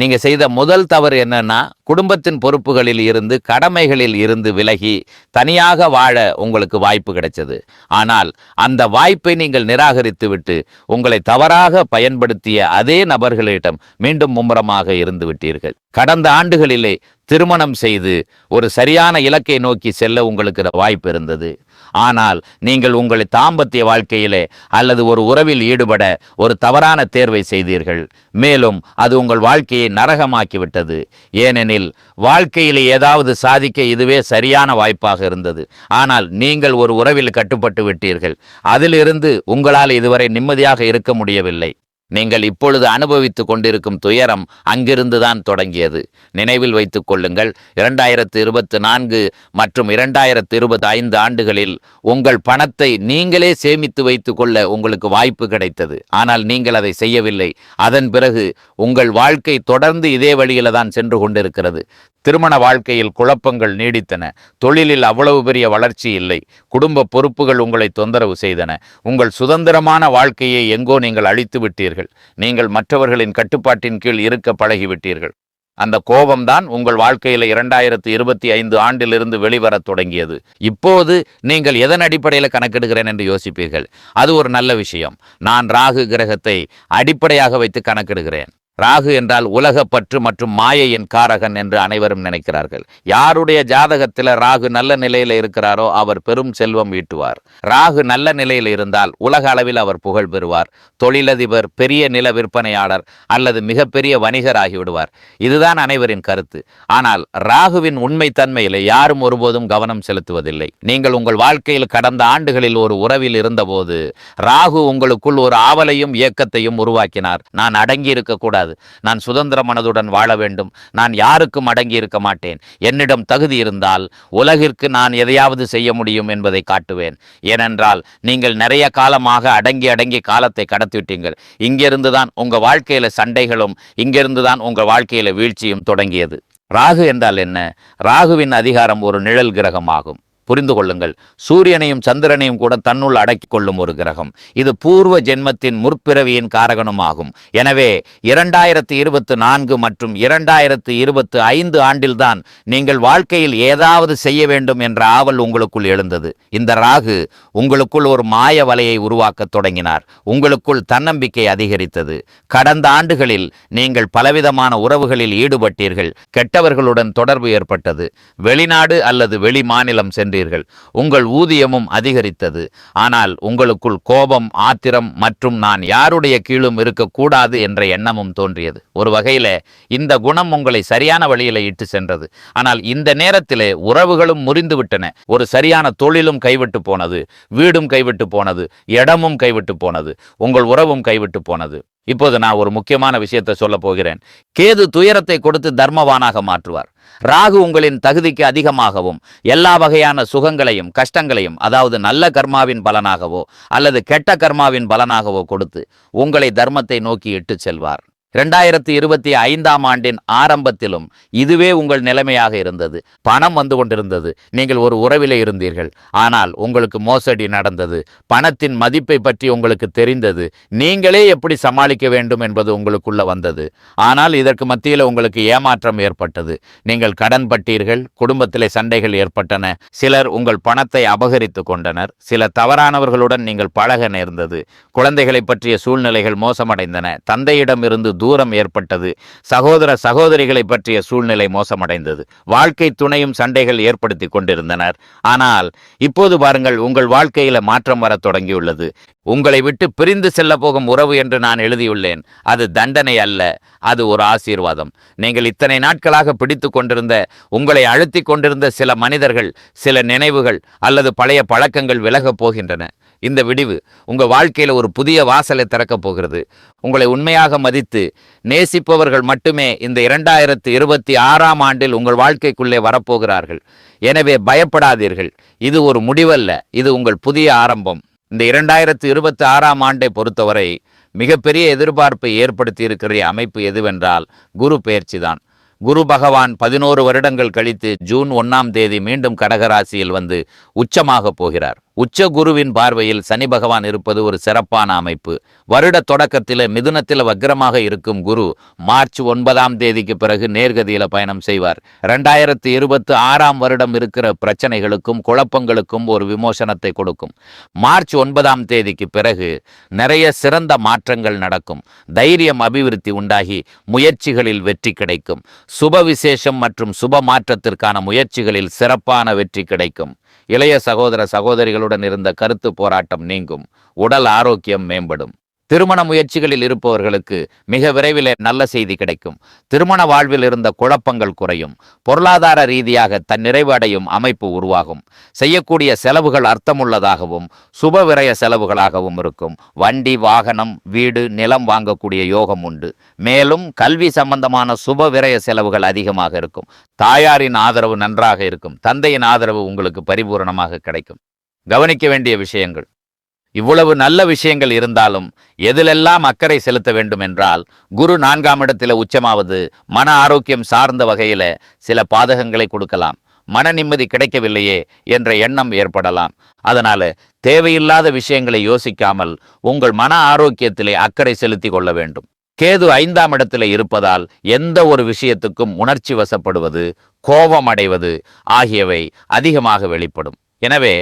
நீங்க செய்த முதல் தவறு என்னன்னா குடும்பத்தின் பொறுப்புகளில் இருந்து கடமைகளில் இருந்து விலகி தனியாக வாழ உங்களுக்கு வாய்ப்பு கிடைச்சது. ஆனால் அந்த வாய்ப்பை நீங்கள் நிராகரித்து விட்டு உங்களை தவறாக பயன்படுத்திய அதே நபர்களிடம் மீண்டும் மும்முரமாக இருந்து விட்டீர்கள். கடந்த ஆண்டுகளிலே திருமணம் செய்து ஒரு சரியான இலக்கை நோக்கி செல்ல உங்களுக்கு வாய்ப்பு இருந்தது. ஆனால் நீங்கள் உங்களை தாம்பத்திய வாழ்க்கையிலே அல்லது ஒரு உறவில் ஈடுபட ஒரு தவறான தேர்வை செய்தீர்கள். மேலும் அது உங்கள் வாழ்க்கையை வாழ்க்கையை நரகமாக்கிவிட்டது. ஏனெனில் வாழ்க்கையில் ஏதாவது சாதிக்க இதுவே சரியான வாய்ப்பாக இருந்தது. ஆனால் நீங்கள் ஒரு உறவில் கட்டுப்பட்டு விட்டீர்கள். அதிலிருந்து உங்களால் இதுவரை நிம்மதியாக இருக்க முடியவில்லை. நீங்கள் இப்பொழுது அனுபவித்துக் கொண்டிருக்கும் துயரம் அங்கிருந்துதான் தொடங்கியது. நினைவில் வைத்துக் கொள்ளுங்கள் இரண்டாயிரத்து இருபத்தி நான்கு மற்றும் இரண்டாயிரத்து இருபத்தி ஐந்து ஆண்டுகளில் உங்கள் பணத்தை நீங்களே சேமித்து வைத்துக் கொள்ள உங்களுக்கு வாய்ப்பு கிடைத்தது. ஆனால் நீங்கள் அதை செய்யவில்லை. அதன் பிறகு உங்கள் வாழ்க்கை தொடர்ந்து இதே வழியில தான் சென்று கொண்டிருக்கிறது. திருமண வாழ்க்கையில் குழப்பங்கள் நீடித்தன. தொழிலில் அவ்வளவு பெரிய வளர்ச்சி இல்லை. குடும்ப பொறுப்புகள் உங்களை தொந்தரவு செய்தன. உங்கள் சுதந்திரமான வாழ்க்கையை எங்கோ நீங்கள் அழித்து விட்டீர்கள். நீங்கள் மற்றவர்களின் கட்டுப்பாட்டின் கீழ் இருக்க பழகிவிட்டீர்கள். அந்த கோபம்தான் உங்கள் வாழ்க்கையில இரண்டாயிரத்து இருபத்தி ஐந்து ஆண்டிலிருந்து வெளிவரத் தொடங்கியது. இப்போது நீங்கள் எதன் அடிப்படையில் கணக்கெடுக்கிறேன் என்று யோசிப்பீர்கள்? அது ஒரு நல்ல விஷயம். நான் ராகு கிரகத்தை அடிப்படையாக வைத்து கணக்கெடுகிறேன். ராகு என்றால் உலகப்பற்று மற்றும் மாயையின் காரகன் என்று அனைவரும் நினைக்கிறார்கள். யாருடைய ஜாதகத்தில் ராகு நல்ல நிலையில் இருக்கிறாரோ அவர் பெரும் செல்வம் ஈட்டுவார். ராகு நல்ல நிலையில் இருந்தால் உலக அளவில் அவர் புகழ் பெறுவார். தொழிலதிபர் பெரிய நில விற்பனையாளர் அல்லது மிகப்பெரிய வணிகர் ஆகிவிடுவார். இதுதான் அனைவரின் கருத்து. ஆனால் ராகுவின் உண்மை தன்மையில் யாரும் ஒருபோதும் கவனம் செலுத்துவதில்லை. நீங்கள் உங்கள் வாழ்க்கையில் கடந்த ஆண்டுகளில் ஒரு உறவில் இருந்தபோது ராகு உங்களுக்குள் ஒரு ஆவலையும் இயக்கத்தையும் உருவாக்கினார். நான் அடங்கி இருக்கக்கூடாது. நான் சுதந்திர மனதுடன் வாழ வேண்டும். நான் யாருக்கும் அடங்கி இருக்க மாட்டேன். என்னிடம் தகுதி இருந்தால் உலகிற்கு நான் எதையாவது செய்ய முடியும் என்பதை காட்டுவேன். ஏனென்றால் நீங்கள் நிறைய காலமாக அடங்கி அடங்கி காலத்தை கடத்திவிட்டீங்கள் இங்கிருந்து தான் உங்க வாழ்க்கையில சண்டைகளும் இங்கிருந்து தான் உங்க வாழ்க்கையில வீழ்ச்சியும் தொடங்கியது. ராகு என்றால் என்ன? ராகுவின் அதிகாரம் ஒரு நிழல் கிரகமாகும். புரிந்து கொள்ளுங்கள். சூரியனையும் சந்திரனையும் கூட தன்னுள் அடக்கிக் கொள்ளும் ஒரு கிரகம். இது பூர்வ ஜென்மத்தின் முற்பிறவியின் காரகனும் ஆகும் எனவே இரண்டாயிரத்தி இருபத்தி நான்கு மற்றும் இரண்டாயிரத்தி இருபத்தி ஐந்து ஆண்டில்தான் நீங்கள் வாழ்க்கையில் ஏதாவது செய்ய வேண்டும் என்ற ஆவல் உங்களுக்குள் எழுந்தது. இந்த ராகு உங்களுக்குள் ஒரு மாய வலையை உருவாக்கத் தொடங்கினார். உங்களுக்குள் தன்னம்பிக்கை அதிகரித்தது. கடந்த ஆண்டுகளில் நீங்கள் பலவிதமான உறவுகளில் ஈடுபட்டீர்கள். கெட்டவர்களுடன் தொடர்பு ஏற்பட்டது. வெளிநாடு அல்லது வெளி மாநிலம் சென்று சென்றீர்கள் உங்கள் ஊதியமும் அதிகரித்தது. ஆனால் உங்களுக்குள் கோபம் ஆத்திரம் மற்றும் நான் யாருடைய கீழும் இருக்கக்கூடாது என்ற எண்ணமும் தோன்றியது. ஒரு வகையில இந்த குணம் உங்களை சரியான வழியில இட்டு சென்றது. ஆனால் இந்த நேரத்திலே உறவுகளும் முறிந்துவிட்டன ஒரு சரியான தொழிலும் கைவிட்டு போனது வீடும் கைவிட்டு போனது இடமும் கைவிட்டு போனது உங்கள் உறவும் கைவிட்டு போனது. இப்போது நான் ஒரு முக்கியமான விஷயத்தை சொல்ல போகிறேன். கேது துயரத்தை கொடுத்து தர்மவானாக மாற்றுவார். ராகு உங்களின் தகுதிக்கு அதிகமாகவும் எல்லா வகையான சுகங்களையும் கஷ்டங்களையும் அதாவது நல்ல கர்மாவின் பலனாகவோ அல்லது கெட்ட கர்மாவின் பலனாகவோ கொடுத்து உங்களை தர்மத்தை நோக்கி இட்டுச் செல்வார். இரண்டாயிரத்தி இருபத்தி ஐந்தாம் ஆண்டின் ஆரம்பத்திலும் இதுவே உங்கள் நிலைமையாக இருந்தது. பணம் வந்து கொண்டிருந்தது. நீங்கள் ஒரு உறவிலே இருந்தீர்கள். ஆனால் உங்களுக்கு மோசடி நடந்தது. பணத்தின் மதிப்பை பற்றி உங்களுக்கு தெரிந்தது. நீங்களே எப்படி சமாளிக்க வேண்டும் என்பது உங்களுக்குள்ள வந்தது. ஆனால் இதற்கு மத்தியில் உங்களுக்கு ஏமாற்றம் ஏற்பட்டது. நீங்கள் கடன் பட்டீர்கள். குடும்பத்திலே சண்டைகள் ஏற்பட்டன. சிலர் உங்கள் பணத்தை அபகரித்து கொண்டனர். சில தவறானவர்களுடன் நீங்கள் பழக நேர்ந்தது. குழந்தைகளை பற்றிய சூழ்நிலைகள் மோசமடைந்தன. தந்தையிடமிருந்து தூரம் ஏற்பட்டது. சகோதர சகோதரிகளை பற்றிய சூழ்நிலை மோசமடைந்தது. வாழ்க்கை துணையும் சண்டைகள் ஏற்படுத்தி கொண்டிருந்தனர். ஆனால் இப்போது பாருங்கள் உங்கள் வாழ்க்கையில மாற்றம் வரத் தொடங்கியுள்ளது. உங்களை விட்டு பிரிந்து செல்ல போகும் உறவு என்று நான் எழுதியுள்ளேன். அது தண்டனை அல்ல அது ஒரு ஆசீர்வாதம். நீங்கள் இத்தனை நாட்களாக பிடித்து கொண்டிருந்த உங்களை அழுத்தி கொண்டிருந்த சில மனிதர்கள் சில நினைவுகள் அல்லது பழைய பழக்கங்கள் விலகப் போகின்றன. இந்த விடிவு உங்கள் வாழ்க்கையில ஒரு புதிய வாசலை திறக்கப் போகிறது. உங்களை உண்மையாக மதித்து நேசிப்பவர்கள் மட்டுமே இந்த இரண்டாயிரத்து இருபத்தி ஆறாம் ஆண்டில் உங்கள் வாழ்க்கைக்குள்ளே வரப்போகிறார்கள். எனவே பயப்படாதீர்கள். இது ஒரு முடிவல்ல. இது உங்கள் புதிய ஆரம்பம். இந்த இரண்டாயிரத்து இருபத்தி ஆறாம் ஆண்டை பொறுத்தவரை மிகப்பெரிய எதிர்பார்ப்பை ஏற்படுத்தி இருக்கிற அமைப்பு எதுவென்றால் குரு பெயர்ச்சிதான் குரு பகவான் பதினோரு வருடங்கள் கழித்து ஜூன் ஒன்னாம் தேதி மீண்டும் கடகராசியில் வந்து உச்சமாக போகிறார். உச்ச குருவின் பார்வையில் சனி பகவான் இருப்பது ஒரு சிறப்பான அமைப்பு. வருட தொடக்கத்தில் மிதுனத்தில் வக்ரமாக இருக்கும் குரு மார்ச் ஒன்பதாம் தேதிக்கு பிறகு நேர்கதியில பயணம் செய்வார். ரெண்டாயிரத்தி இருபத்தி ஆறாம் வருடம் இருக்கிற பிரச்சனைகளுக்கும் குழப்பங்களுக்கும் ஒரு விமோசனத்தை கொடுக்கும். மார்ச் ஒன்பதாம் தேதிக்கு பிறகு நிறைய சிறந்த மாற்றங்கள் நடக்கும். தைரியம் அபிவிருத்தி உண்டாகி முயற்சிகளில் வெற்றி கிடைக்கும். சுப விசேஷம் மற்றும் சுப மாற்றத்திற்கான முயற்சிகளில் சிறப்பான வெற்றி கிடைக்கும். இளைய சகோதர சகோதரிகளுடன் இருந்த கருத்து போராட்டம் நீங்கும். உடல் ஆரோக்கியம் மேம்படும். திருமண முயற்சிகளில் இருப்பவர்களுக்கு மிக விரைவில் நல்ல செய்தி கிடைக்கும். திருமண வாழ்வில் இருந்த குழப்பங்கள் குறையும். பொருளாதார ரீதியாக தன் நிறைவடையும் அமைப்பு உருவாகும். செய்யக்கூடிய செலவுகள் அர்த்தமுள்ளதாகவும் சுப விரய செலவுகளாகவும் இருக்கும். வண்டி வாகனம் வீடு நிலம் வாங்கக்கூடிய யோகம் உண்டு. மேலும் கல்வி சம்பந்தமான சுப விரய செலவுகள் அதிகமாக இருக்கும். தாயாரின் ஆதரவு நன்றாக இருக்கும். தந்தையின் ஆதரவு உங்களுக்கு பரிபூரணமாக கிடைக்கும். கவனிக்க வேண்டிய விஷயங்கள். இவ்வளவு நல்ல விஷயங்கள் இருந்தாலும் எதிலெல்லாம் அக்கறை செலுத்த வேண்டும் என்றால் குரு நான்காம் இடத்துல உச்சமாவது மன ஆரோக்கியம் சார்ந்த வகையில சில பாதகங்களை கொடுக்கலாம். மன நிம்மதி கிடைக்கவில்லையே என்ற எண்ணம் ஏற்படலாம். அதனால தேவையில்லாத விஷயங்களை யோசிக்காமல் உங்கள் மன ஆரோக்கியத்திலே அக்கறை செலுத்தி கொள்ள வேண்டும். கேது ஐந்தாம் இடத்துல இருப்பதால் எந்த ஒரு விஷயத்துக்கும் உணர்ச்சி வசப்படுவது கோபம் அடைவது ஆகியவை அதிகமாக வெளிப்படும். எனவே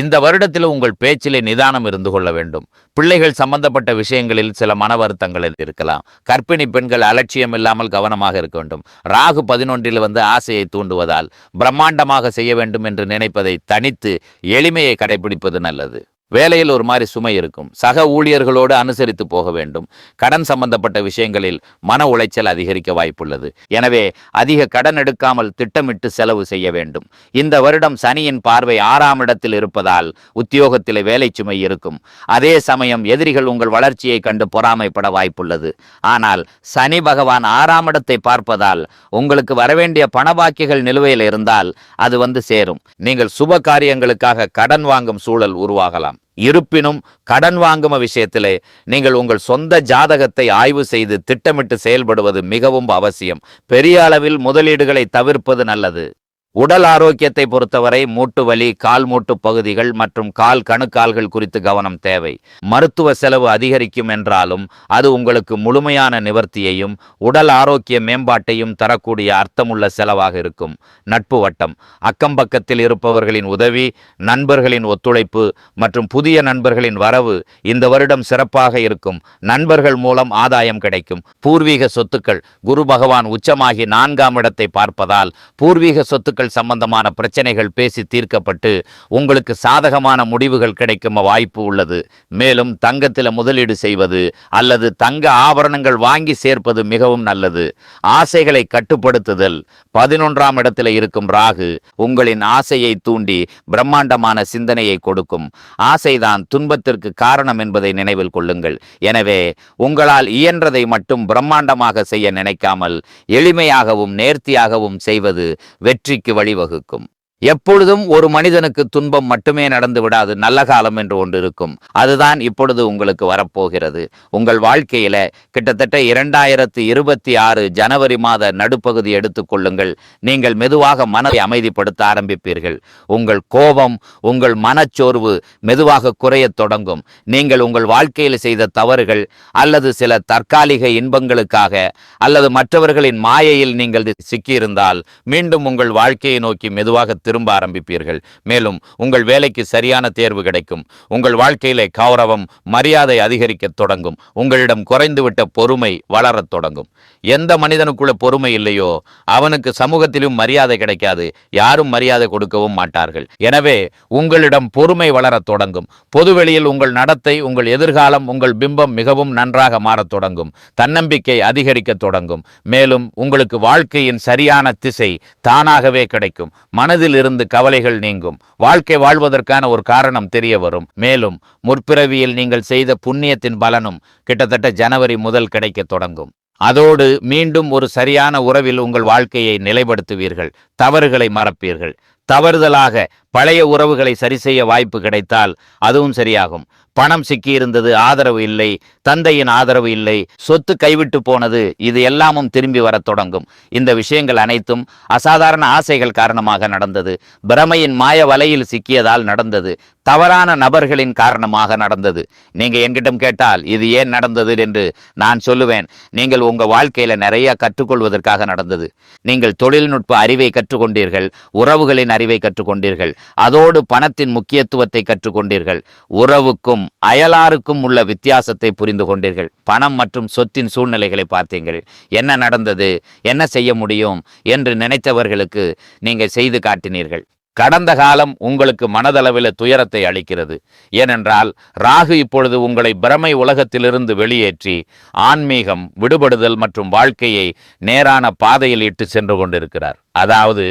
இந்த வருடத்தில் உங்கள் பேச்சிலே நிதானம் இருந்து கொள்ள வேண்டும். பிள்ளைகள் சம்பந்தப்பட்ட விஷயங்களில் சில மன வருத்தங்கள் இருக்கலாம். கற்பிணி பெண்கள் அலட்சியம் இல்லாமல் கவனமாக இருக்க வேண்டும். ராகு பதினொன்றில் வந்து ஆசையை தூண்டுவதால் பிரம்மாண்டமாக செய்ய வேண்டும் என்று நினைப்பதை தனித்து எளிமையை கடைபிடிப்பது நல்லது. வேலையில் ஒரு மாதிரி சுமை இருக்கும். சக ஊழியர்களோடு அனுசரித்து போக வேண்டும். கடன் சம்பந்தப்பட்ட விஷயங்களில் மன உளைச்சல் அதிகரிக்க வாய்ப்புள்ளது. எனவே அதிக கடன் எடுக்காமல் திட்டமிட்டு செலவு செய்ய வேண்டும். இந்த வருடம் சனியின் பார்வை ஆறாம் இடத்தில் இருப்பதால் உத்தியோகத்திலே வேலை சுமை இருக்கும். அதே சமயம் எதிரிகள் உங்கள் வளர்ச்சியை கண்டு பொறாமைப்பட வாய்ப்புள்ளது. ஆனால் சனி பகவான் ஆறாம் இடத்தை பார்ப்பதால் உங்களுக்கு வரவேண்டிய பணபாக்கிகள் நிலுவையில் இருந்தால் அது வந்து சேரும். நீங்கள் சுப காரியங்களுக்காக கடன் வாங்கும் சூழல் உருவாகலாம். இருப்பினும் கடன் வாங்கும் விஷயத்திலே நீங்கள் உங்கள் சொந்த ஜாதகத்தை ஆய்வு செய்து திட்டமிட்டு செயல்படுவது மிகவும் அவசியம். பெரிய அளவில் முதலீடுகளை தவிர்ப்பது நல்லது. உடல் ஆரோக்கியத்தை பொறுத்தவரை மூட்டு வலி கால் மூட்டு பகுதிகள் மற்றும் கால் கணுக்கால்கள் குறித்து கவனம் தேவை. மருத்துவ செலவு அதிகரிக்கும் என்றாலும் அது உங்களுக்கு முழுமையான நிவர்த்தியையும் உடல் ஆரோக்கிய மேம்பாட்டையும் தரக்கூடிய அர்த்தமுள்ள செலவாக இருக்கும். நட்பு வட்டம். அக்கம்பக்கத்தில் இருப்பவர்களின் உதவி நண்பர்களின் ஒத்துழைப்பு மற்றும் புதிய நண்பர்களின் வரவு இந்த வருடம் சிறப்பாக இருக்கும். நண்பர்கள் மூலம் ஆதாயம் கிடைக்கும். பூர்வீக சொத்துக்கள். குரு பகவான் உச்சமாகி நான்காம் இடத்தை பார்ப்பதால் பூர்வீக சொத்துக்கள் சம்பந்தமான பிரச்சனைகள் பேசி தீர்க்கப்பட்டு உங்களுக்கு சாதகமான முடிவுகள் கிடைக்கும் வாய்ப்பு உள்ளது. மேலும் தங்கத்தில் முதலீடு செய்வது அல்லது தங்க ஆபரணங்கள் வாங்கி சேர்ப்பது மிகவும் நல்லது. ஆசைகளை கட்டுப்படுத்துதல். பதினொன்றாம் இடத்தில் இருக்கும் ராகு உங்களின் ஆசையை தூண்டி பிரம்மாண்டமான சிந்தனையை கொடுக்கும். ஆசைதான் துன்பத்திற்கு காரணம் என்பதை நினைவில் கொள்ளுங்கள். எனவே உங்களால் இயன்றதை மட்டும் பிரம்மாண்டமாக செய்ய நினைக்காமல் எளிமையாகவும் நேர்த்தியாகவும் செய்வது வெற்றிக்கு வழிவகுக்கும். எப்பொழுதும் ஒரு மனிதனுக்கு துன்பம் மட்டுமே நடந்து விடாது நல்ல காலம் என்று ஒன்று இருக்கும். அதுதான் இப்பொழுது உங்களுக்கு வரப்போகிறது. உங்கள் வாழ்க்கையில கிட்டத்தட்ட இரண்டாயிரத்து இருபத்தி ஆறு ஜனவரி மாத நடுப்பகுதி எடுத்துக்கொள்ளுங்கள் நீங்கள் மெதுவாக மனதை அமைதிப்படுத்த ஆரம்பிப்பீர்கள். உங்கள் கோபம் உங்கள் மனச்சோர்வு மெதுவாக குறையத் தொடங்கும். நீங்கள் உங்கள் வாழ்க்கையில் செய்த தவறுகள் அல்லது சில தற்காலிக இன்பங்களுக்காக அல்லது மற்றவர்களின் மாயையில் நீங்கள் சிக்கியிருந்தால் மீண்டும் உங்கள் வாழ்க்கையை நோக்கி மெதுவாக திரும்ப ஆரம்பிப்பீர்கள். மேலும் உங்கள் வேலைக்கு சரியான தேர்வு கிடைக்கும். உங்கள் வாழ்க்கையிலே கௌரவம் மரியாதை அதிகரிக்கத் தொடங்கும். உங்களிடம் குறைந்துவிட்ட பொறுமை வளரத் தொடங்கும். எந்த மனிதனுக்குள்ள பொறுமை இல்லையோ அவனுக்கு சமூகத்திலும் மரியாதை கிடைக்காது. யாரும் மரியாதை கொடுக்கவும் மாட்டார்கள். எனவே உங்களிடம் பொறுமை வளரத் தொடங்கும். பொதுவெளியில் உங்கள் நடத்தை உங்கள் எதிர்காலம் உங்கள் பிம்பம் மிகவும் நன்றாக மாறத் தொடங்கும். தன்னம்பிக்கை அதிகரிக்கத் தொடங்கும். மேலும் உங்களுக்கு வாழ்க்கையின் சரியான திசை தானாகவே கிடைக்கும். மனதில் இருந்து கவலைகள் நீங்கும். வாழ்க்கை வாழ்வதற்கான ஒரு காரணம் தெரிய வரும். மேலும் முற்பிறவியில் நீங்கள் செய்த புண்ணியத்தின் பலனும் கிட்டத்தட்ட ஜனவரி முதல் கிடைக்க தொடங்கும். அதோடு மீண்டும் ஒரு சரியான உறவில் உங்கள் வாழ்க்கையை நிலைப்படுத்துவீர்கள். தவறுகளை மறப்பீர்கள். தவறுதலாக பழைய உறவுகளை சரி செய்ய வாய்ப்பு கிடைத்தால் அதுவும் சரியாகும். பணம் சிக்கியிருந்தது ஆதரவு இல்லை தந்தையின் ஆதரவு இல்லை சொத்து கைவிட்டு போனது இது எல்லாமும் திரும்பி வரத் தொடங்கும். இந்த விஷயங்கள் அனைத்தும் அசாதாரண ஆசைகள் காரணமாக நடந்தது. பிரமையின் மாய வலையில் சிக்கியதால் நடந்தது. தவறான நபர்களின் காரணமாக நடந்தது. நீங்கள் என்கிட்டம் கேட்டால் இது ஏன் நடந்தது என்று நான் சொல்லுவேன். நீங்கள் உங்கள் வாழ்க்கையில் நிறைய கற்றுக்கொள்வதற்காக நடந்தது. நீங்கள் தொழில்நுட்ப அறிவை கற்றுக்கொண்டீர்கள் உறவுகளின் அறிவை கற்றுக்கொண்டீர்கள். அதோடு பணத்தின் முக்கியத்துவத்தை கற்றுக்கொண்டீர்கள். உறவுக்கும் அயலாருக்கும் உள்ள வித்தியாசத்தை புரிந்து கொண்டீர்கள். பணம் மற்றும் சொத்தின் சூழ்நிலைகளை பார்த்தீர்கள் என்ன நடந்தது? என்ன செய்ய முடியும்? என்று நினைத்தவர்களுக்கு நீங்கள் செய்து காட்டினீர்கள். கடந்த காலம் உங்களுக்கு மனதளவில் துயரத்தை அளிக்கிறது. ஏனென்றால் ராகு இப்பொழுது உங்களை பிரமை உலகத்திலிருந்து வெளியேற்றி ஆன்மீகம் விடுபடுதல் மற்றும் வாழ்க்கையை நேரான பாதையில் இட்டு சென்று கொண்டிருக்கிறார். அதாவது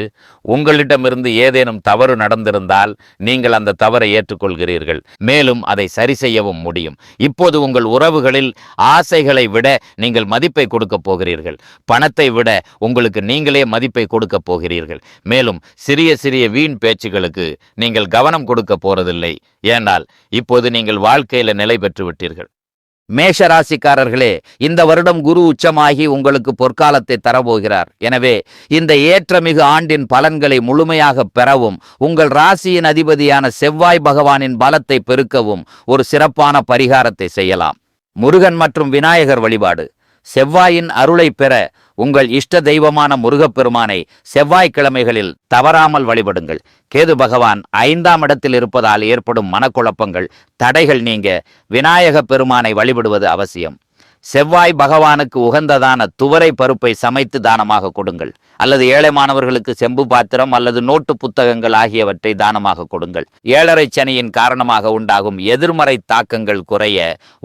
உங்களிடமிருந்து ஏதேனும் தவறு நடந்திருந்தால் நீங்கள் அந்த தவறை ஏற்றுக்கொள்கிறீர்கள். மேலும் அதை சரி செய்யவும் முடியும். இப்போது உங்கள் உறவுகளில் ஆசைகளை விட நீங்கள் மதிப்பை கொடுக்க போகிறீர்கள். பணத்தை விட உங்களுக்கு நீங்களே மதிப்பை கொடுக்க போகிறீர்கள். மேலும் சிறிய சிறிய வீண் பேச்சுகளுக்கு நீங்கள் கவனம் கொடுக்க போறதில்லை. ஏனால் இப்போது நீங்கள் வாழ்க்கையில நிலை பெற்று விட்டீர்கள் மேஷ ராசிக்காரர்களே இந்த வருடம் குரு உச்சமாகி உங்களுக்கு பொற்காலத்தை தரப்போகிறார். எனவே இந்த ஏற்றமிகு ஆண்டின் பலன்களை முழுமையாக பெறவும் உங்கள் ராசியின் அதிபதியான செவ்வாய் பகவானின் பலத்தை பெருக்கவும் ஒரு சிறப்பான பரிகாரத்தை செய்யலாம். முருகன் மற்றும் விநாயகர் வழிபாடு. செவ்வாயின் அருளை பெற உங்கள் இஷ்ட தெய்வமான முருகப்பெருமானை செவ்வாய்க்கிழமைகளில் தவறாமல் வழிபடுங்கள். கேது பகவான் ஐந்தாம் இடத்தில் இருப்பதால் ஏற்படும் மனக்குழப்பங்கள் தடைகள் நீங்க விநாயக பெருமானை வழிபடுவது அவசியம். செவ்வாய் பகவானுக்கு உகந்ததான துவரை பருப்பை சமைத்து தானமாக கொடுங்கள். அல்லது ஏழை மாணவர்களுக்கு செம்பு பாத்திரம் அல்லது நோட்டு புத்தகங்கள் ஆகியவற்றை தானமாக கொடுங்கள். ஏழரை சனியின் காரணமாக உண்டாகும் எதிர்மறை தாக்கங்கள் குறைய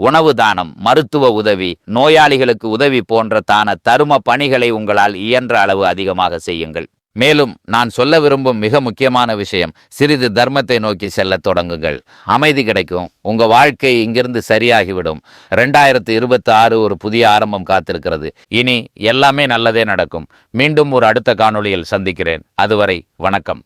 உணவு தானம் மருத்துவ உதவி நோயாளிகளுக்கு உதவி போன்ற தான தரும பணிகளை உங்களால் இயன்ற அளவு அதிகமாக செய்யுங்கள். மேலும் நான் சொல்ல விரும்பும் மிக முக்கியமான விஷயம் சிறிது தர்மத்தை நோக்கி செல்ல தொடங்குங்கள். அமைதி கிடைக்கும். உங்க வாழ்க்கை இங்கிருந்து சரியாகிவிடும். ரெண்டாயிரத்து இருபத்தி ஆறு ஒரு புதிய ஆரம்பம் காத்திருக்கிறது. இனி எல்லாமே நல்லதே நடக்கும். மீண்டும் ஒரு அடுத்த காணொளியில் சந்திக்கிறேன். அதுவரை வணக்கம்.